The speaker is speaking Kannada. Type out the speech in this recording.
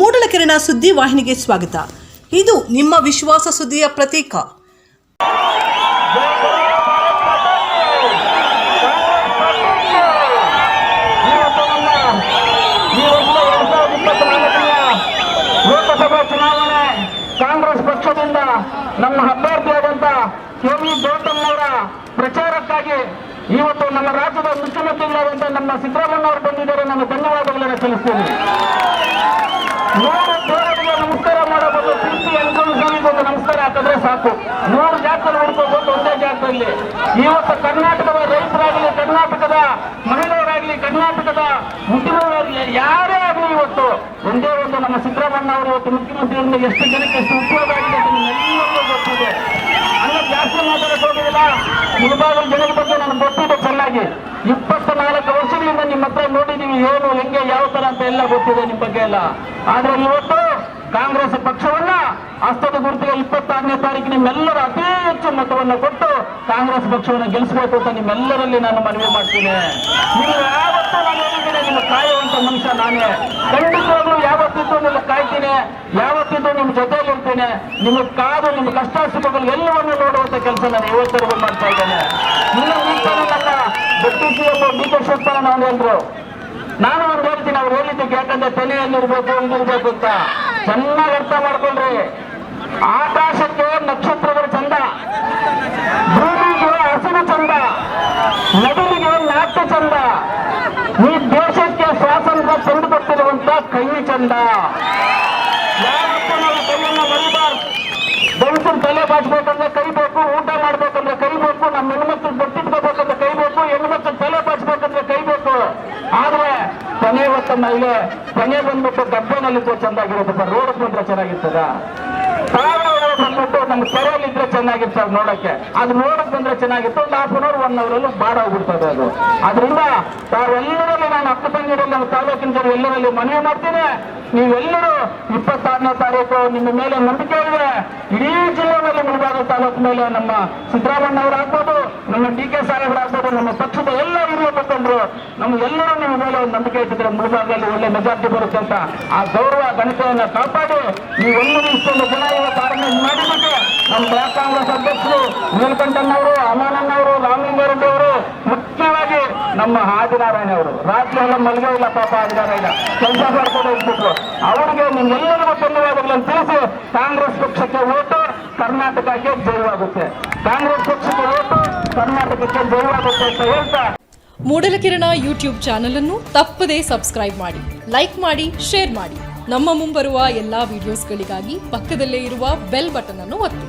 ಮೂಡಲಕೆರೆನ ಸುದ್ದಿ ವಾಹಿನಿಗೆ ಸ್ವಾಗತ. ಇದು ನಿಮ್ಮ ವಿಶ್ವಾಸ ಸುದ್ದಿಯ ಪ್ರತೀಕ. ಲೋಕಸಭಾ ಚುನಾವಣೆ ಕಾಂಗ್ರೆಸ್ ಪಕ್ಷದಿಂದ ನಮ್ಮ ಅಭ್ಯರ್ಥಿಯಾದಂತ ಕೆ ವಿ ಪ್ರಚಾರಕ್ಕಾಗಿ ಇವತ್ತು ನಮ್ಮ ರಾಜ್ಯದ ಮುಖ್ಯಮಂತ್ರಿಗಳಾದಂತ ನಮ್ಮ ಸಿದ್ದರಾಮಯ್ಯ ಬಂದಿದ್ದಾರೆ. ನಾನು ಧನ್ಯವಾದಗಳನ್ನು ಸಲ್ಲಿಸ್ತೇನೆ. ನೂರು ದೇವರಿಗೆ ನಮಸ್ಕಾರ ಮಾಡಬಹುದು. ಪ್ರೀತಿ ಒಂದು ನಮಸ್ಕಾರ ಹಾಕಿದ್ರೆ ಸಾಕು. ನೂರು ಜಾತ್ರೆ ಹುಡ್ಕೋಬಹುದು ಒಂದೇ ಜಾತ್ರೆಯಲ್ಲಿ. ಇವತ್ತು ಕರ್ನಾಟಕದ ರೈತರಾಗಲಿ, ಕರ್ನಾಟಕದ ಮಹಿಳೆಯರಾಗಲಿ, ಕರ್ನಾಟಕದ ಉದ್ಯಮರಾಗಲಿ ಯಾರೇ ಆಗಲಿ ಇವತ್ತು ಒಂದೇ ಒಂದು ನಮ್ಮ ಸಿದ್ದರಾಮಯ್ಯ ಅವರು ಇವತ್ತು ಮುಖ್ಯಮಂತ್ರಿಗಳಿಂದ ಎಷ್ಟು ಜನಕ್ಕೆ ಎಷ್ಟು ಉಪಯೋಗ ಆಗಿದೆ ಗೊತ್ತಿದೆ. ಜಾಸ್ತಿ ಮಾತಾಡಕ್ಕೆ ಮುಳಬಾಗಲ ಜನರ ಬಗ್ಗೆ ನಾನು ಗೊತ್ತಿದೆ ಚೆನ್ನಾಗಿ. ಇಪ್ಪತ್ತ ನಾಲ್ಕು ವರ್ಷಗಳಿಂದ ನಿಮ್ಮ ಹತ್ರ ನೋಡಿದೀವಿ ಏನು, ಹೆಂಗೆ, ಯಾವ ತರ ಅಂತ ಎಲ್ಲ ಗೊತ್ತಿದೆ ನಿಮ್ಮ ಬಗ್ಗೆ ಎಲ್ಲ. ಆದ್ರೆ ಇವತ್ತು ಕಾಂಗ್ರೆಸ್ ಪಕ್ಷವನ್ನ ಅಸ್ತದ ಗುರುತಿಗೆ ಇಪ್ಪತ್ತಾರನೇ ತಾರೀಕು ನಿಮ್ಮೆಲ್ಲರ ಅತಿ ಹೆಚ್ಚು ಮತವನ್ನು ಕೊಟ್ಟು ಕಾಂಗ್ರೆಸ್ ಪಕ್ಷವನ್ನು ಗೆಲ್ಲಿಸಬೇಕು ಅಂತ ನಿಮ್ಮೆಲ್ಲರಲ್ಲಿ ನಾನು ಮನವಿ ಮಾಡ್ತೀನಿ. ನೀವು ಯಾವತ್ತೂ ನಾನು ನಿಮ್ಮ ಕಾಯುವಂತ ಮನುಷ್ಯ ನಾನೇ. ಖಂಡಿತವಾಗ್ಲೂ ಯಾವತ್ತಿದ್ದು ನಿಮ್ಮ ಕಾಯ್ತೀನಿ ಯಾವತ್ತಿದ್ದು ನಿಮ್ಮ ಜೊತೆಯಲ್ಲಿ ನಿಮ್ಮ ಕಾದು, ನಿಮ್ಮ ಕಷ್ಟ ಸುಖಗಳು ಎಲ್ಲವನ್ನು ನೋಡುವಂತ ಕೆಲಸ ನಾನು ಯುವಕರಿಗೂ ಮಾಡ್ತಾ ಇದ್ದೇನೆ. ನಿಮ್ಮ ನನ್ನ ಡೆಪ್ಟಿ ಒಬ್ಬ ಡಿ ಕೆ ನಾವು ಹೇಳಿದ್ರು ನಾನು ಒಂದು ಹೇಳ್ತೀನಿ, ಅವ್ರು ಹೇಳಿದ್ದಕ್ಕೆ ಯಾಕಂದ್ರೆ ತಲೆಯಲ್ಲಿರ್ಬೇಕು ಇಲ್ಲಿರ್ಬೇಕು ಅಂತ. ಚೆನ್ನಾಗಿ ಅರ್ಥ ಮಾಡ್ಕೊಂಡ್ರಿ ಆಕಾಶಕ್ಕೆ ನಕ್ಷತ್ರಗಳು ಚಂದ. ಭೂಮಿಗೆ ಹಸಿರು ಚಂದ. ನದಿಗೆ ನಾಟ್ಯ ಚಂದ. ಈ ದೇಶಕ್ಕೆ ಸ್ವಾತಂತ್ರ್ಯ ತಂದು ಕೊಟ್ಟಿರುವಂತ ಕೈ ಚಂದ. ಮರಿಬಾರ್ದು ತಲೆ ಕೈ ಬೇಕು, ಊಟ ಮಾಡ್ಬೇಕಂದ್ರೆ ಕೈ ಬೇಕು, ನಮ್ಮ ಹೆಣ್ಮಕ್ಳು ಬಟ್ಟಿಟ್ಕೋಬೇಕಂದ್ರೆ ಕೈ ಬೇಕು ಹೆಣ್ಮಕ್ಳು ತಲೆ ಬಾಚ್ಬೇಕಂದ್ರೆ ಕೈ ಬೇಕು. ಆದ್ರೆ ಕೊನೆ ಹೊತ್ತ ಮಹಿಳೆ ಕೊನೆ ಬಂದ್ಬಿಟ್ಟು ಗಬ್ಬೆನಲ್ಲಿ ಚೆಂದಾಗಿರುತ್ತಪ್ಪ ರೋಡ್ ಬಂದ್ರೆ ಚೆನ್ನಾಗಿರ್ತದ? ಬಂದ್ಬಿಟ್ಟು ನಮ್ಮ ಕೆರೆಯಲ್ಲಿದ್ರೆ ಚೆನ್ನಾಗಿರ್ತದೆ ನೋಡಕ್ಕೆ. ಅದು ನೋಡಕ್ ಬಂದ್ರೆ ಚೆನ್ನಾಗಿತ್ತು, ಒಂದು half an hour one hour ಅಲ್ಲಿ ಬಾಡೋಗ್ಬಿಡ್ತದೆ ಅದು. ಅದರಿಂದ ತಾವೆಲ್ಲರಲ್ಲಿ ನಾನು ಅಕ್ಕ ತಂಗಿರಲ್ಲಿ ನಮ್ಮ ತಾಲೂಕಿನ ಎಲ್ಲರಲ್ಲಿ ಮನವಿ ಮಾಡ್ತೀನಿ. ನೀವೆಲ್ಲರೂ ಇಪ್ಪತ್ತಾರನೇ ತಾರೀಕು ನಿಮ್ಮ ಮೇಲೆ ನಂಬಿಕೆ ಇದೆ. ಇಡೀ ಜಿಲ್ಲೆಯಲ್ಲಿ ಮುಳುಗಾದ ತಾಲೂಕು ಮೇಲೆ ನಮ್ಮ ಸಿದ್ದರಾಮಯ್ಯ ಅವರು ಆಗ್ಬೋದು, ನಮ್ಮ ಡಿ ಕೆ ಸಾಹೇಬರಾಗ್ಬೋದು ನಮ್ಮ ಪಕ್ಷದ ಎಲ್ಲ ಹಿರಿಯ ಮುಖಂಡರು, ನಮ್ಮ ಎಲ್ಲರೂ ನಿಮ್ಮ ಮೇಲೆ ಒಂದು ನಂಬಿಕೆ ಇಟ್ಟಿದ್ರೆ ಮುಳಬಾಗದಲ್ಲಿ ಒಳ್ಳೆ ಮೆಜಾರಿಟಿ ಬರುತ್ತೆ ಅಂತ ಆ ಗೌರವ ಗಣಿತೆಯನ್ನು ಕಾಪಾಡಿ ನೀವೆಲ್ಲರೂ ಇಷ್ಟೊಂದು ಜನ ಇವತ್ತು ಆರ್ಗನೈಸ್ ಮಾಡಿಬಿಟ್ಟು ನಮ್ಮ ಬ್ಲಾಕ್ ಕಾಂಗ್ರೆಸ್ ಅಧ್ಯಕ್ಷರು ನೀಲಕಂಠಣ್ಣವರು ಅಮಾನಣ್ಣವರು ರಾಮಲಿಂಗಾರೆಡ್ಡಿ ಅವರು ಮುಖ್ಯವಾಗಿ ನಮ್ಮ ಆದಿನಾರಾಯಣ ಅವರು. ರಾತ್ರಿ ಎಲ್ಲ ಮಲಗೇ ಇಲ್ಲ ಪಾಪ ಆದಿನಾರಾಯಣ. ಕೆಲಸ ಮಾಡ್ಕೊಂಡು ಇಟ್ಬಿಟ್ರು ಅವರಿಗೆ ನಿಮ್ಮೆಲ್ಲರಿಗೂ ಧನ್ಯವಾದಗಳನ್ನು ತಿಳಿಸಿ. ಕಾಂಗ್ರೆಸ್ ಪಕ್ಷಕ್ಕೆ ಓಟು, ಕರ್ನಾಟಕಕ್ಕೆ ಜಯವಾಗುತ್ತೆ. ಕಾಂಗ್ರೆಸ್ ಪಕ್ಷಕ್ಕೆ ಓಟು, ಕರ್ನಾಟಕಕ್ಕೆ ಜಯವಾಗುತ್ತೆ ಅಂತ ಹೇಳ್ತಾ. ಮೂಡಲಕಿರಣ ಯೂಟ್ಯೂಬ್ ಚಾನಲ್ ಅನ್ನು ತಪ್ಪದೇ ಸಬ್ಸ್ಕ್ರೈಬ್ ಮಾಡಿ, ಲೈಕ್ ಮಾಡಿ, ಶೇರ್ ಮಾಡಿ. ನಮ್ಮ ಮುಂಬರುವ ಎಲ್ಲಾ ವಿಡಿಯೋಸ್ಗಳಿಗಾಗಿ ಪಕ್ಕದಲ್ಲೇ ಇರುವ ಬೆಲ್ ಬಟನ್ ಅನ್ನು ಒತ್ತಿ.